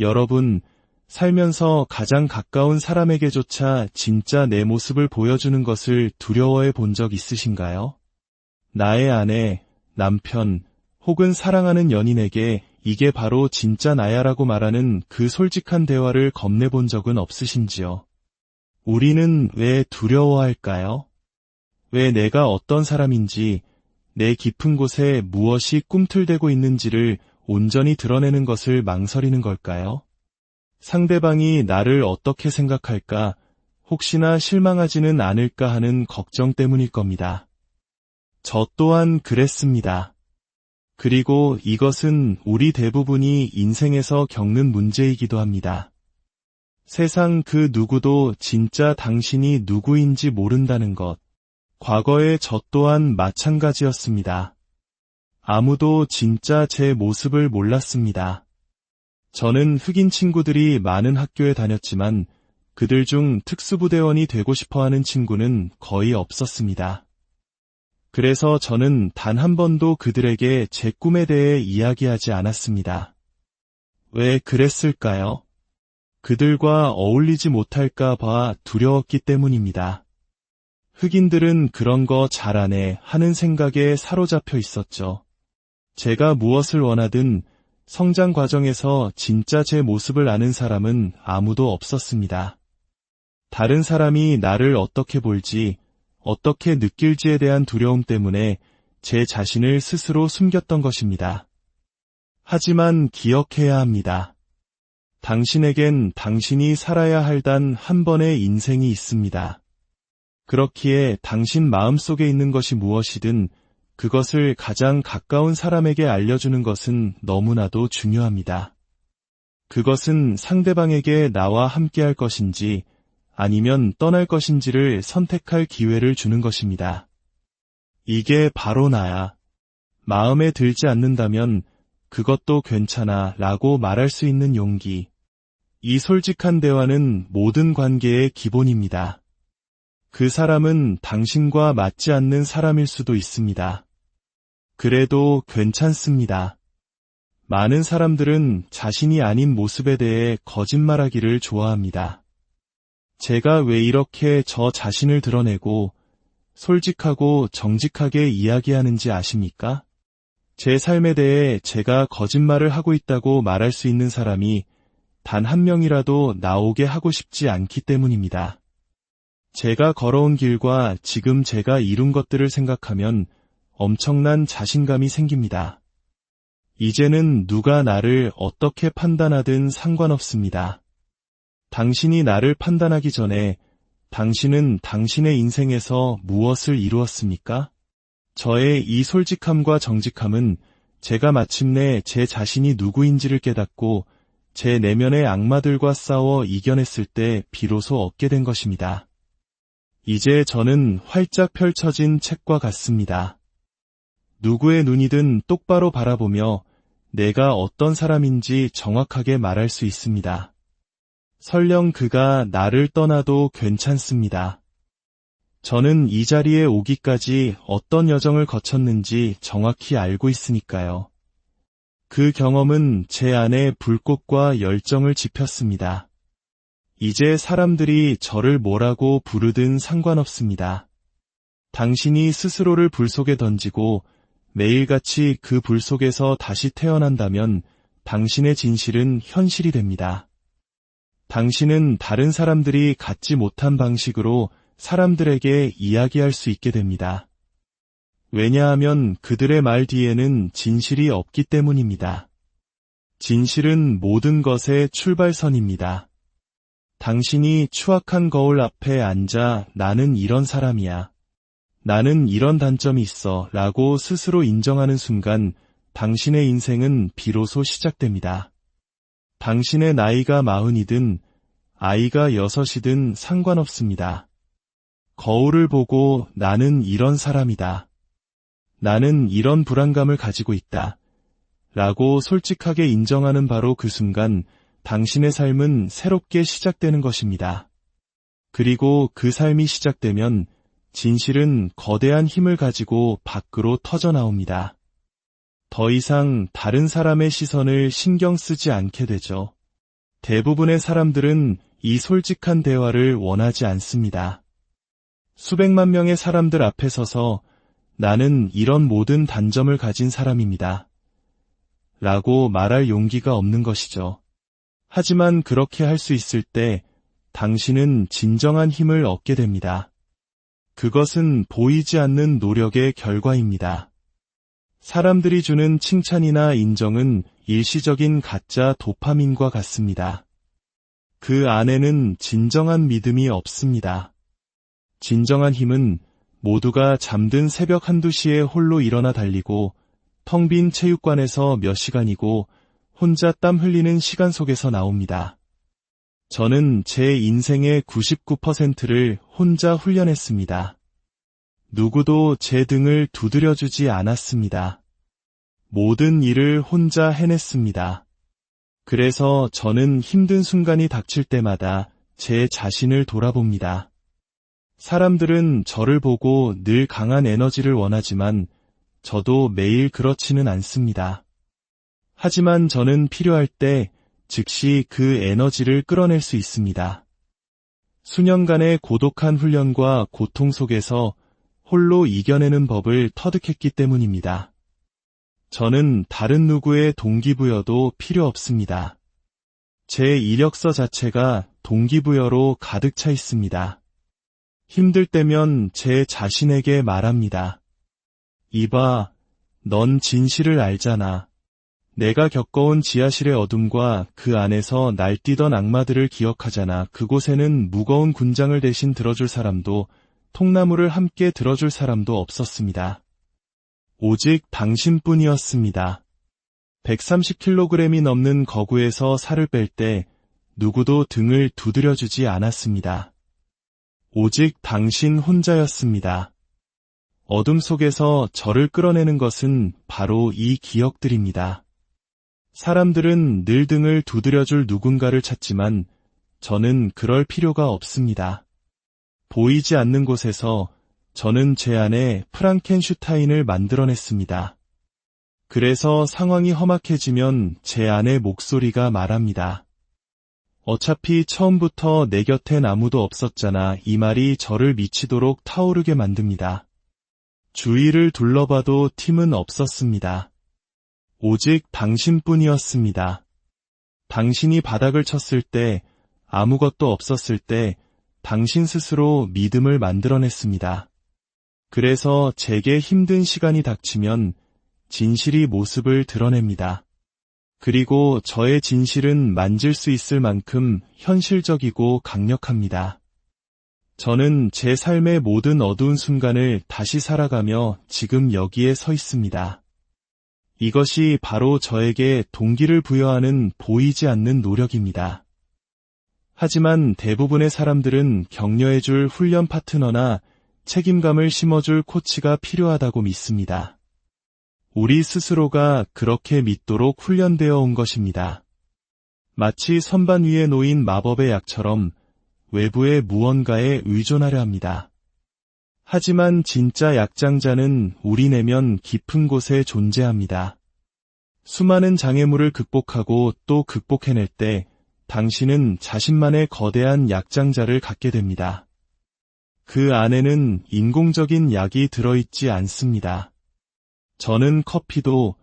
여러분, 살면서 가장 가까운 사람에게조차 진짜 내 모습을 보여주는 것을 두려워해 본 적 있으신가요? 나의 아내, 남편, 혹은 사랑하는 연인에게 이게 바로 진짜 나야라고 말하는 그 솔직한 대화를 겁내 본 적은 없으신지요? 우리는 왜 두려워할까요? 왜 내가 어떤 사람인지, 내 깊은 곳에 무엇이 꿈틀대고 있는지를 온전히 드러내는 것을 망설이는 걸까요? 상대방이 나를 어떻게 생각할까, 혹시나 실망하지는 않을까 하는 걱정 때문일 겁니다. 저 또한 그랬습니다. 그리고 이것은 우리 대부분이 인생에서 겪는 문제이기도 합니다. 세상 그 누구도 진짜 당신이 누구인지 모른다는 것. 과거의 저 또한 마찬가지였습니다. 아무도 진짜 제 모습을 몰랐습니다. 저는 흑인 친구들이 많은 학교에 다녔지만 그들 중 특수부대원이 되고 싶어 하는 친구는 거의 없었습니다. 그래서 저는 단 한 번도 그들에게 제 꿈에 대해 이야기하지 않았습니다. 왜 그랬을까요? 그들과 어울리지 못할까 봐 두려웠기 때문입니다. 흑인들은 그런 거 잘하네 하는 생각에 사로잡혀 있었죠. 제가 무엇을 원하든 성장 과정에서 진짜 제 모습을 아는 사람은 아무도 없었습니다. 다른 사람이 나를 어떻게 볼지, 어떻게 느낄지에 대한 두려움 때문에 제 자신을 스스로 숨겼던 것입니다. 하지만 기억해야 합니다. 당신에겐 당신이 살아야 할 단 한 번의 인생이 있습니다. 그렇기에 당신 마음속에 있는 것이 무엇이든 그것을 가장 가까운 사람에게 알려주는 것은 너무나도 중요합니다. 그것은 상대방에게 나와 함께 할 것인지 아니면 떠날 것인지를 선택할 기회를 주는 것입니다. 이게 바로 나야. 마음에 들지 않는다면 그것도 괜찮아 라고 말할 수 있는 용기. 이 솔직한 대화는 모든 관계의 기본입니다. 그 사람은 당신과 맞지 않는 사람일 수도 있습니다. 그래도 괜찮습니다. 많은 사람들은 자신이 아닌 모습에 대해 거짓말하기를 좋아합니다. 제가 왜 이렇게 저 자신을 드러내고 솔직하고 정직하게 이야기하는지 아십니까? 제 삶에 대해 제가 거짓말을 하고 있다고 말할 수 있는 사람이 단 한 명이라도 나오게 하고 싶지 않기 때문입니다. 제가 걸어온 길과 지금 제가 이룬 것들을 생각하면 엄청난 자신감이 생깁니다. 이제는 누가 나를 어떻게 판단하든 상관없습니다. 당신이 나를 판단하기 전에 당신은 당신의 인생에서 무엇을 이루었습니까? 저의 이 솔직함과 정직함은 제가 마침내 제 자신이 누구인지를 깨닫고 제 내면의 악마들과 싸워 이겨냈을 때 비로소 얻게 된 것입니다. 이제 저는 활짝 펼쳐진 책과 같습니다. 누구의 눈이든 똑바로 바라보며 내가 어떤 사람인지 정확하게 말할 수 있습니다. 설령 그가 나를 떠나도 괜찮습니다. 저는 이 자리에 오기까지 어떤 여정을 거쳤는지 정확히 알고 있으니까요. 그 경험은 제 안에 불꽃과 열정을 지폈습니다. 이제 사람들이 저를 뭐라고 부르든 상관없습니다. 당신이 스스로를 불 속에 던지고 매일같이 그 불 속에서 다시 태어난다면 당신의 진실은 현실이 됩니다. 당신은 다른 사람들이 갖지 못한 방식으로 사람들에게 이야기할 수 있게 됩니다. 왜냐하면 그들의 말 뒤에는 진실이 없기 때문입니다. 진실은 모든 것의 출발선입니다. 당신이 추악한 거울 앞에 앉아 나는 이런 사람이야. 나는 이런 단점이 있어 라고 스스로 인정하는 순간 당신의 인생은 비로소 시작됩니다. 당신의 나이가 마흔이든 아이가 여섯이든 상관없습니다. 거울을 보고 나는 이런 사람이다. 나는 이런 불안감을 가지고 있다. 라고 솔직하게 인정하는 바로 그 순간 당신의 삶은 새롭게 시작되는 것입니다. 그리고 그 삶이 시작되면 진실은 거대한 힘을 가지고 밖으로 터져 나옵니다. 더 이상 다른 사람의 시선을 신경 쓰지 않게 되죠. 대부분의 사람들은 이 솔직한 대화를 원하지 않습니다. 수백만 명의 사람들 앞에 서서 나는 이런 모든 단점을 가진 사람입니다. 라고 말할 용기가 없는 것이죠. 하지만 그렇게 할 수 있을 때 당신은 진정한 힘을 얻게 됩니다. 그것은 보이지 않는 노력의 결과입니다. 사람들이 주는 칭찬이나 인정은 일시적인 가짜 도파민과 같습니다. 그 안에는 진정한 믿음이 없습니다. 진정한 힘은 모두가 잠든 새벽 한두 시에 홀로 일어나 달리고 텅 빈 체육관에서 몇 시간이고 혼자 땀 흘리는 시간 속에서 나옵니다. 저는 제 인생의 99%를 혼자 훈련했습니다. 누구도 제 등을 두드려주지 않았습니다. 모든 일을 혼자 해냈습니다. 그래서 저는 힘든 순간이 닥칠 때마다 제 자신을 돌아봅니다. 사람들은 저를 보고 늘 강한 에너지를 원하지만 저도 매일 그렇지는 않습니다. 하지만 저는 필요할 때 즉시 그 에너지를 끌어낼 수 있습니다. 수년간의 고독한 훈련과 고통 속에서 홀로 이겨내는 법을 터득했기 때문입니다. 저는 다른 누구의 동기부여도 필요 없습니다. 제 이력서 자체가 동기부여로 가득 차 있습니다. 힘들 때면 제 자신에게 말합니다. 이봐, 넌 진실을 알잖아. 내가 겪어온 지하실의 어둠과 그 안에서 날뛰던 악마들을 기억하잖아. 그곳에는 무거운 군장을 대신 들어줄 사람도 통나무를 함께 들어줄 사람도 없었습니다. 오직 당신뿐이었습니다. 130kg이 넘는 거구에서 살을 뺄 때 누구도 등을 두드려주지 않았습니다. 오직 당신 혼자였습니다. 어둠 속에서 저를 끌어내는 것은 바로 이 기억들입니다. 사람들은 늘 등을 두드려줄 누군가를 찾지만 저는 그럴 필요가 없습니다. 보이지 않는 곳에서 저는 제 안에 프랑켄슈타인을 만들어냈습니다. 그래서 상황이 험악해지면 제 안의 목소리가 말합니다. 어차피 처음부터 내 곁엔 아무도 없었잖아. 이 말이 저를 미치도록 타오르게 만듭니다. 주위를 둘러봐도 팀은 없었습니다. 오직 당신뿐이었습니다. 당신이 바닥을 쳤을 때, 아무것도 없었을 때, 당신 스스로 믿음을 만들어냈습니다. 그래서 제게 힘든 시간이 닥치면 진실이 모습을 드러냅니다. 그리고 저의 진실은 만질 수 있을 만큼 현실적이고 강력합니다. 저는 제 삶의 모든 어두운 순간을 다시 살아가며 지금 여기에 서 있습니다. 이것이 바로 저에게 동기를 부여하는 보이지 않는 노력입니다. 하지만 대부분의 사람들은 격려해줄 훈련 파트너나 책임감을 심어줄 코치가 필요하다고 믿습니다. 우리 스스로가 그렇게 믿도록 훈련되어 온 것입니다. 마치 선반 위에 놓인 마법의 약처럼 외부의 무언가에 의존하려 합니다. 하지만 진짜 약장자는 우리 내면 깊은 곳에 존재합니다. 수많은 장애물을 극복하고 또 극복해낼 때 당신은 자신만의 거대한 약장자를 갖게 됩니다. 그 안에는 인공적인 약이 들어있지 않습니다. 저는 커피도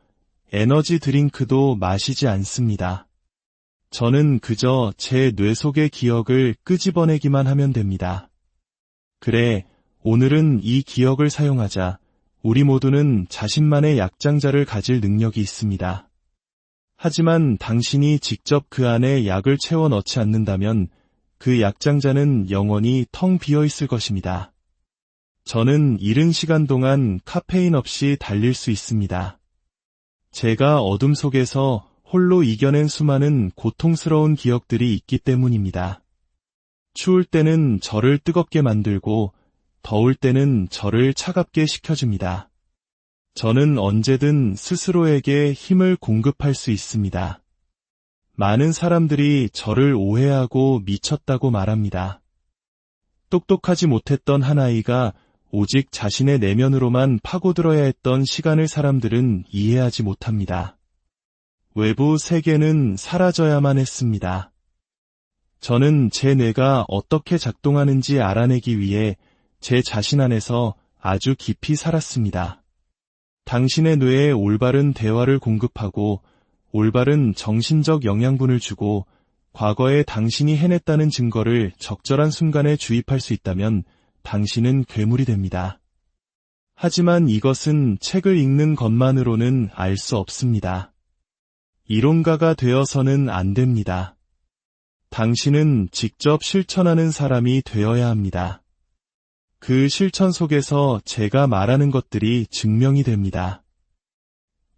에너지 드링크도 마시지 않습니다. 저는 그저 제 뇌 속의 기억을 끄집어내기만 하면 됩니다. 그래, 오늘은 이 기억을 사용하자 우리 모두는 자신만의 약장자를 가질 능력이 있습니다. 하지만 당신이 직접 그 안에 약을 채워 넣지 않는다면 그 약장자는 영원히 텅 비어 있을 것입니다. 저는 이른 시간 동안 카페인 없이 달릴 수 있습니다. 제가 어둠 속에서 홀로 이겨낸 수많은 고통스러운 기억들이 있기 때문입니다. 추울 때는 저를 뜨겁게 만들고 더울 때는 저를 차갑게 식혀줍니다. 저는 언제든 스스로에게 힘을 공급할 수 있습니다. 많은 사람들이 저를 오해하고 미쳤다고 말합니다. 똑똑하지 못했던 한 아이가 오직 자신의 내면으로만 파고들어야 했던 시간을 사람들은 이해하지 못합니다. 외부 세계는 사라져야만 했습니다. 저는 제 뇌가 어떻게 작동하는지 알아내기 위해 제 자신 안에서 아주 깊이 살았습니다. 당신의 뇌에 올바른 대화를 공급하고 올바른 정신적 영양분을 주고 과거에 당신이 해냈다는 증거를 적절한 순간에 주입할 수 있다면 당신은 괴물이 됩니다. 하지만 이것은 책을 읽는 것만으로는 알 수 없습니다. 이론가가 되어서는 안 됩니다. 당신은 직접 실천하는 사람이 되어야 합니다. 그 실천 속에서 제가 말하는 것들이 증명이 됩니다.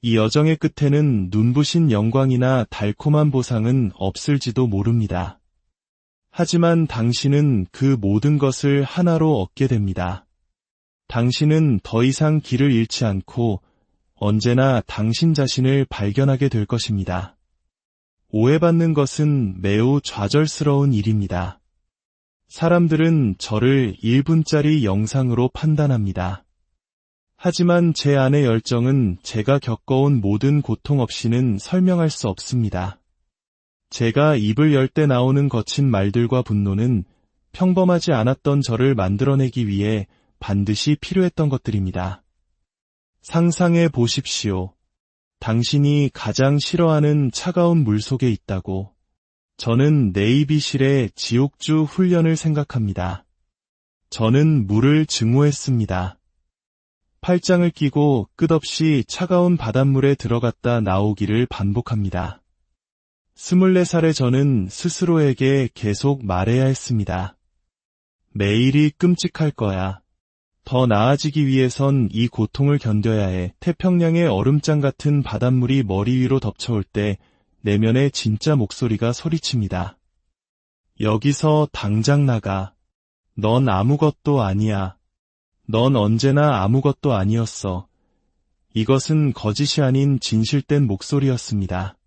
이 여정의 끝에는 눈부신 영광이나 달콤한 보상은 없을지도 모릅니다. 하지만 당신은 그 모든 것을 하나로 얻게 됩니다. 당신은 더 이상 길을 잃지 않고 언제나 당신 자신을 발견하게 될 것입니다. 오해받는 것은 매우 좌절스러운 일입니다. 사람들은 저를 1분짜리 영상으로 판단합니다. 하지만 제 안의 열정은 제가 겪어온 모든 고통 없이는 설명할 수 없습니다. 제가 입을 열 때 나오는 거친 말들과 분노는 평범하지 않았던 저를 만들어내기 위해 반드시 필요했던 것들입니다. 상상해 보십시오. 당신이 가장 싫어하는 차가운 물 속에 있다고. 저는 네이비실의 지옥주 훈련을 생각합니다. 저는 물을 증오했습니다. 팔짱을 끼고 끝없이 차가운 바닷물에 들어갔다 나오기를 반복합니다. 24살의 저는 스스로에게 계속 말해야 했습니다. 매일이 끔찍할 거야. 더 나아지기 위해선 이 고통을 견뎌야 해. 태평양의 얼음장 같은 바닷물이 머리 위로 덮쳐올 때 내면의 진짜 목소리가 소리칩니다. 여기서 당장 나가. 넌 아무것도 아니야. 넌 언제나 아무것도 아니었어. 이것은 거짓이 아닌 진실된 목소리였습니다.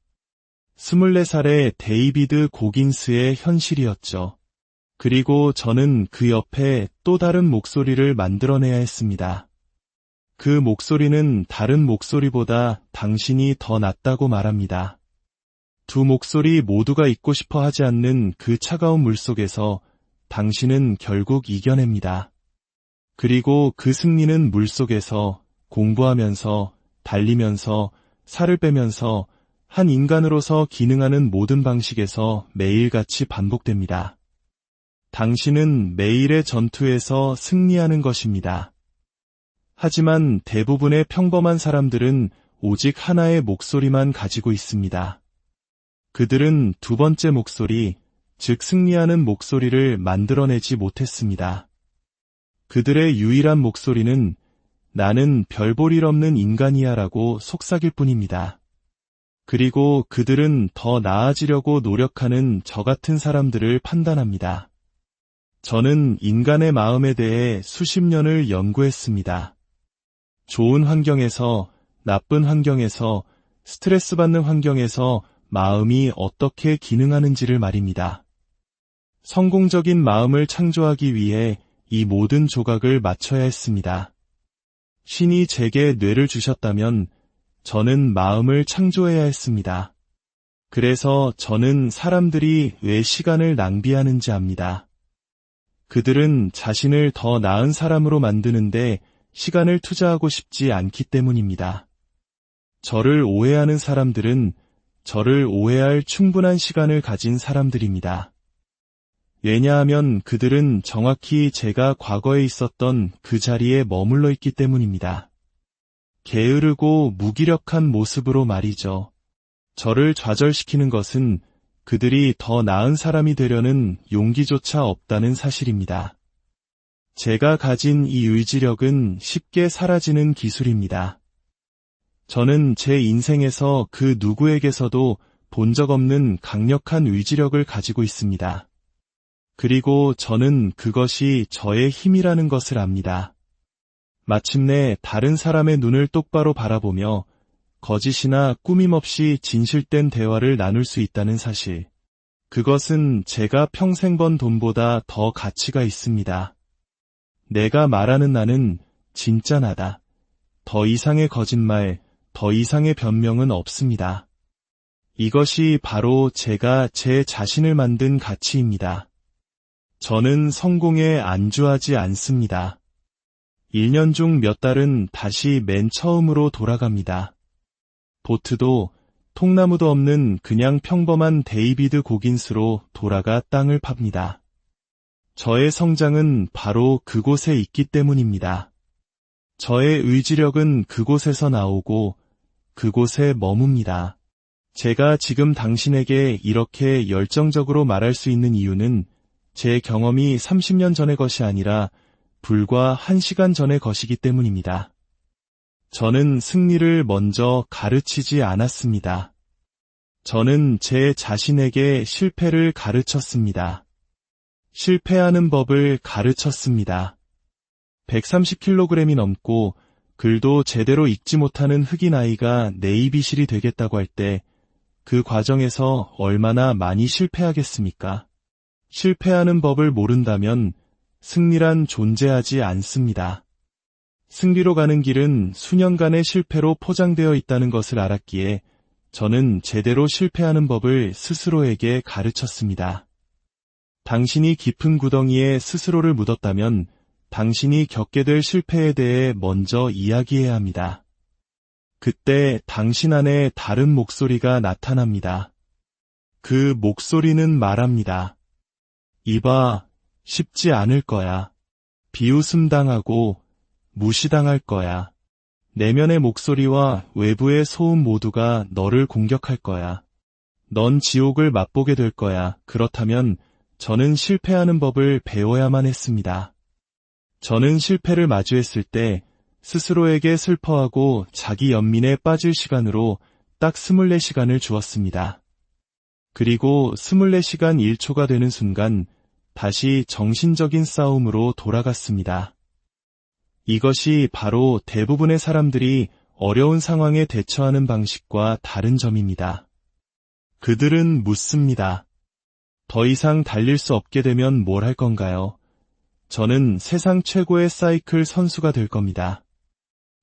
24살의 데이비드 고긴스의 현실이었죠. 그리고 저는 그 옆에 또 다른 목소리를 만들어내야 했습니다. 그 목소리는 다른 목소리보다 당신이 더 낫다고 말합니다. 두 목소리 모두가 잊고 싶어 하지 않는 그 차가운 물 속에서 당신은 결국 이겨냅니다. 그리고 그 승리는 물 속에서 공부하면서 달리면서 살을 빼면서 한 인간으로서 기능하는 모든 방식에서 매일같이 반복됩니다. 당신은 매일의 전투에서 승리하는 것입니다. 하지만 대부분의 평범한 사람들은 오직 하나의 목소리만 가지고 있습니다. 그들은 두 번째 목소리, 즉 승리하는 목소리를 만들어내지 못했습니다. 그들의 유일한 목소리는 나는 별볼일 없는 인간이야 라고 속삭일 뿐입니다. 그리고 그들은 더 나아지려고 노력하는 저 같은 사람들을 판단합니다. 저는 인간의 마음에 대해 수십 년을 연구했습니다. 좋은 환경에서, 나쁜 환경에서, 스트레스 받는 환경에서 마음이 어떻게 기능하는지를 말입니다. 성공적인 마음을 창조하기 위해 이 모든 조각을 맞춰야 했습니다. 신이 제게 뇌를 주셨다면 저는 마음을 창조해야 했습니다. 그래서 저는 사람들이 왜 시간을 낭비하는지 압니다. 그들은 자신을 더 나은 사람으로 만드는데 시간을 투자하고 싶지 않기 때문입니다. 저를 오해하는 사람들은 저를 오해할 충분한 시간을 가진 사람들입니다. 왜냐하면 그들은 정확히 제가 과거에 있었던 그 자리에 머물러 있기 때문입니다. 게으르고 무기력한 모습으로 말이죠. 저를 좌절시키는 것은 그들이 더 나은 사람이 되려는 용기조차 없다는 사실입니다. 제가 가진 이 의지력은 쉽게 사라지는 기술입니다. 저는 제 인생에서 그 누구에게서도 본 적 없는 강력한 의지력을 가지고 있습니다. 그리고 저는 그것이 저의 힘이라는 것을 압니다. 마침내 다른 사람의 눈을 똑바로 바라보며 거짓이나 꾸밈없이 진실된 대화를 나눌 수 있다는 사실. 그것은 제가 평생 번 돈보다 더 가치가 있습니다. 내가 말하는 나는 진짜 나다. 더 이상의 거짓말, 더 이상의 변명은 없습니다. 이것이 바로 제가 제 자신을 만든 가치입니다. 저는 성공에 안주하지 않습니다. 1년 중 몇 달은 다시 맨 처음으로 돌아갑니다. 보트도 통나무도 없는 그냥 평범한 데이비드 고긴스로 돌아가 땅을 팝니다. 저의 성장은 바로 그곳에 있기 때문입니다. 저의 의지력은 그곳에서 나오고 그곳에 머뭅니다. 제가 지금 당신에게 이렇게 열정적으로 말할 수 있는 이유는 제 경험이 30년 전의 것이 아니라 불과 1시간 전의 것이기 때문입니다. 저는 승리를 먼저 가르치지 않았습니다. 저는 제 자신에게 실패를 가르쳤습니다. 실패하는 법을 가르쳤습니다. 130kg이 넘고 글도 제대로 읽지 못하는 흑인 아이가 네이비실이 되겠다고 할 때 그 과정에서 얼마나 많이 실패하겠습니까? 실패하는 법을 모른다면 승리란 존재하지 않습니다. 승리로 가는 길은 수년간의 실패로 포장되어 있다는 것을 알았기에 저는 제대로 실패하는 법을 스스로에게 가르쳤습니다. 당신이 깊은 구덩이에 스스로를 묻었다면 당신이 겪게 될 실패에 대해 먼저 이야기해야 합니다. 그때 당신 안에 다른 목소리가 나타납니다. 그 목소리는 말합니다. 이봐, 쉽지 않을 거야. 비웃음 당하고 무시당할 거야. 내면의 목소리와 외부의 소음 모두가 너를 공격할 거야. 넌 지옥을 맛보게 될 거야. 그렇다면 저는 실패하는 법을 배워야만 했습니다. 저는 실패를 마주했을 때 스스로에게 슬퍼하고 자기 연민에 빠질 시간으로 딱 24시간을 주었습니다. 그리고 24시간 1초가 되는 순간 다시 정신적인 싸움으로 돌아갔습니다. 이것이 바로 대부분의 사람들이 어려운 상황에 대처하는 방식과 다른 점입니다. 그들은 묻습니다. 더 이상 달릴 수 없게 되면 뭘 할 건가요? 저는 세상 최고의 사이클 선수가 될 겁니다.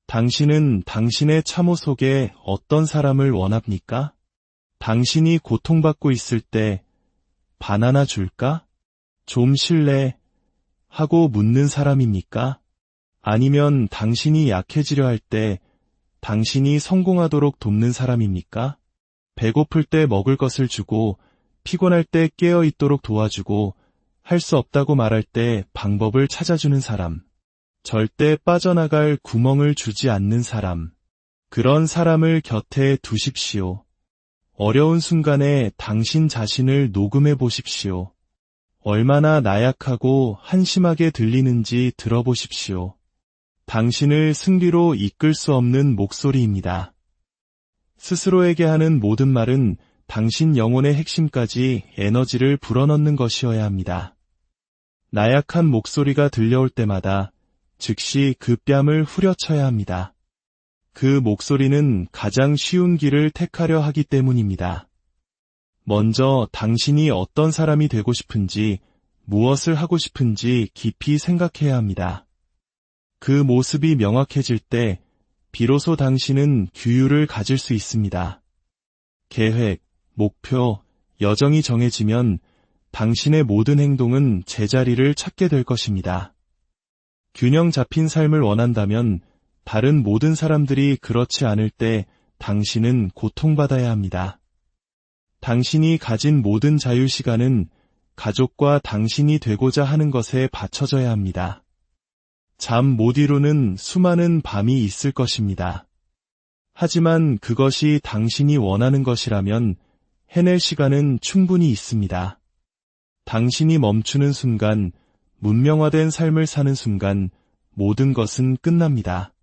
당신은 당신의 참호 속에 어떤 사람을 원합니까? 당신이 고통받고 있을 때 바나나 줄까? 좀 실례? 하고 묻는 사람입니까? 아니면 당신이 약해지려 할 때 당신이 성공하도록 돕는 사람입니까? 배고플 때 먹을 것을 주고 피곤할 때 깨어 있도록 도와주고 할 수 없다고 말할 때 방법을 찾아주는 사람. 절대 빠져나갈 구멍을 주지 않는 사람. 그런 사람을 곁에 두십시오. 어려운 순간에 당신 자신을 녹음해 보십시오. 얼마나 나약하고 한심하게 들리는지 들어보십시오. 당신을 승리로 이끌 수 없는 목소리입니다. 스스로에게 하는 모든 말은 당신 영혼의 핵심까지 에너지를 불어넣는 것이어야 합니다. 나약한 목소리가 들려올 때마다 즉시 그 뺨을 후려쳐야 합니다. 그 목소리는 가장 쉬운 길을 택하려 하기 때문입니다. 먼저 당신이 어떤 사람이 되고 싶은지, 무엇을 하고 싶은지 깊이 생각해야 합니다. 그 모습이 명확해질 때 비로소 당신은 규율을 가질 수 있습니다. 계획, 목표, 여정이 정해지면 당신의 모든 행동은 제자리를 찾게 될 것입니다. 균형 잡힌 삶을 원한다면 다른 모든 사람들이 그렇지 않을 때 당신은 고통받아야 합니다. 당신이 가진 모든 자유시간은 가족과 당신이 되고자 하는 것에 바쳐져야 합니다. 잠 못 이루는 수많은 밤이 있을 것입니다. 하지만 그것이 당신이 원하는 것이라면 해낼 시간은 충분히 있습니다. 당신이 멈추는 순간, 문명화된 삶을 사는 순간 모든 것은 끝납니다.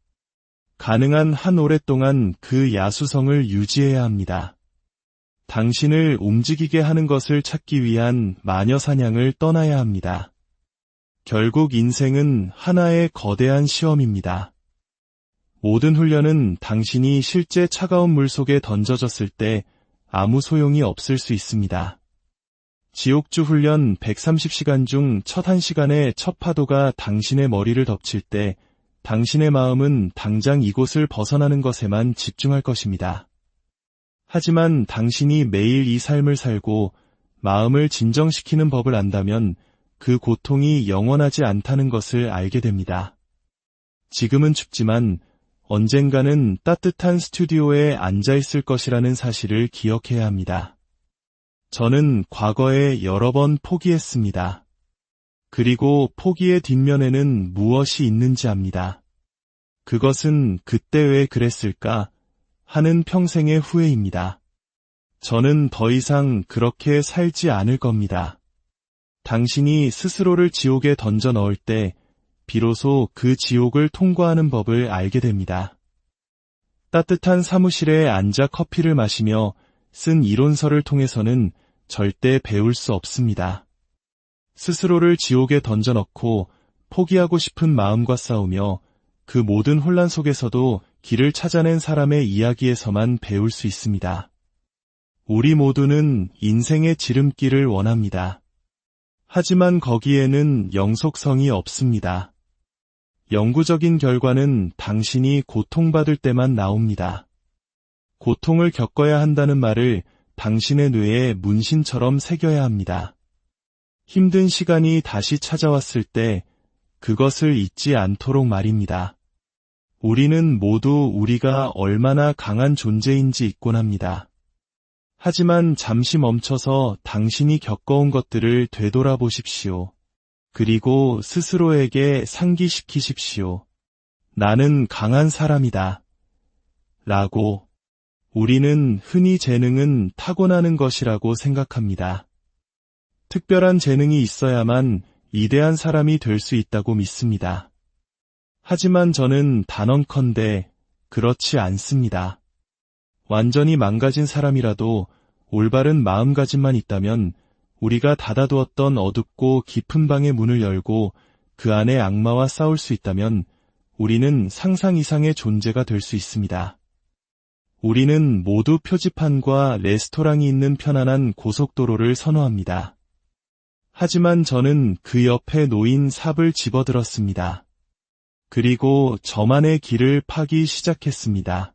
가능한 한 오랫동안 그 야수성을 유지해야 합니다. 당신을 움직이게 하는 것을 찾기 위한 마녀 사냥을 떠나야 합니다. 결국 인생은 하나의 거대한 시험입니다. 모든 훈련은 당신이 실제 차가운 물 속에 던져졌을 때 아무 소용이 없을 수 있습니다. 지옥주 훈련 130시간 중첫 한시간의 첫 파도가 당신의 머리를 덮칠 때 당신의 마음은 당장 이곳을 벗어나는 것에만 집중할 것입니다. 하지만 당신이 매일 이 삶을 살고 마음을 진정시키는 법을 안다면 그 고통이 영원하지 않다는 것을 알게 됩니다. 지금은 춥지만 언젠가는 따뜻한 스튜디오에 앉아 있을 것이라는 사실을 기억해야 합니다. 저는 과거에 여러 번 포기했습니다. 그리고 포기의 뒷면에는 무엇이 있는지 압니다. 그것은 그때 왜 그랬을까 하는 평생의 후회입니다. 저는 더 이상 그렇게 살지 않을 겁니다. 당신이 스스로를 지옥에 던져 넣을 때 비로소 그 지옥을 통과하는 법을 알게 됩니다. 따뜻한 사무실에 앉아 커피를 마시며 쓴 이론서를 통해서는 절대 배울 수 없습니다. 스스로를 지옥에 던져넣고 포기하고 싶은 마음과 싸우며 그 모든 혼란 속에서도 길을 찾아낸 사람의 이야기에서만 배울 수 있습니다. 우리 모두는 인생의 지름길을 원합니다. 하지만 거기에는 영속성이 없습니다. 영구적인 결과는 당신이 고통받을 때만 나옵니다. 고통을 겪어야 한다는 말을 당신의 뇌에 문신처럼 새겨야 합니다. 힘든 시간이 다시 찾아왔을 때 그것을 잊지 않도록 말입니다. 우리는 모두 우리가 얼마나 강한 존재인지 잊곤 합니다. 하지만 잠시 멈춰서 당신이 겪어온 것들을 되돌아보십시오. 그리고 스스로에게 상기시키십시오. 나는 강한 사람이다. 라고. 우리는 흔히 재능은 타고나는 것이라고 생각합니다. 특별한 재능이 있어야만 이대한 사람이 될 수 있다고 믿습니다. 하지만 저는 단언컨대 그렇지 않습니다. 완전히 망가진 사람이라도 올바른 마음가짐만 있다면 우리가 닫아두었던 어둡고 깊은 방의 문을 열고 그 안에 악마와 싸울 수 있다면 우리는 상상 이상의 존재가 될 수 있습니다. 우리는 모두 표지판과 레스토랑이 있는 편안한 고속도로를 선호합니다. 하지만 저는 그 옆에 놓인 삽을 집어들었습니다. 그리고 저만의 길을 파기 시작했습니다.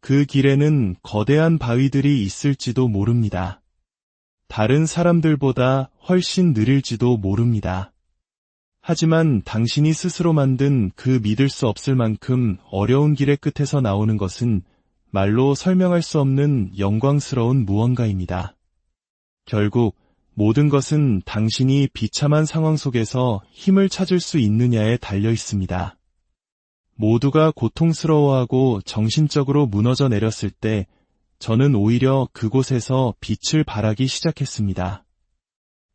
그 길에는 거대한 바위들이 있을지도 모릅니다. 다른 사람들보다 훨씬 느릴지도 모릅니다. 하지만 당신이 스스로 만든 그 믿을 수 없을 만큼 어려운 길의 끝에서 나오는 것은 말로 설명할 수 없는 영광스러운 무언가입니다. 결국 모든 것은 당신이 비참한 상황 속에서 힘을 찾을 수 있느냐에 달려 있습니다. 모두가 고통스러워하고 정신적으로 무너져 내렸을 때 저는 오히려 그곳에서 빛을 발하기 시작했습니다.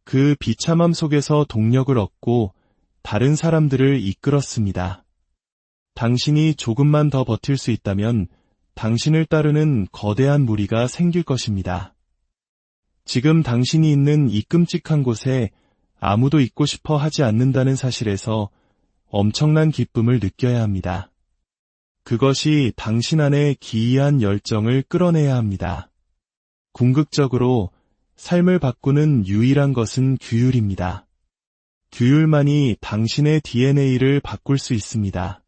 그 비참함 속에서 동력을 얻고 다른 사람들을 이끌었습니다. 당신이 조금만 더 버틸 수 있다면 당신을 따르는 거대한 무리가 생길 것입니다. 지금 당신이 있는 이 끔찍한 곳에 아무도 있고 싶어 하지 않는다는 사실에서 엄청난 기쁨을 느껴야 합니다. 그것이 당신 안에 기이한 열정을 끌어내야 합니다. 궁극적으로 삶을 바꾸는 유일한 것은 규율입니다. 규율만이 당신의 DNA를 바꿀 수 있습니다.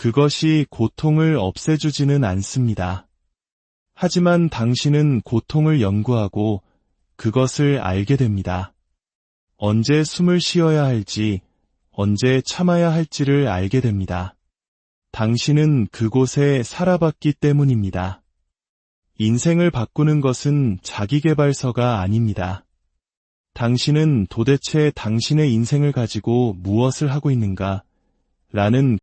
그것이 고통을 없애주지는 않습니다. 하지만 당신은 고통을 연구하고 그것을 알게 됩니다. 언제 숨을 쉬어야 할지, 언제 참아야 할지를 알게 됩니다. 당신은 그곳에 살아봤기 때문입니다. 인생을 바꾸는 것은 자기개발서가 아닙니다. 당신은 도대체 당신의 인생을 가지고 무엇을 하고 있는가? 라는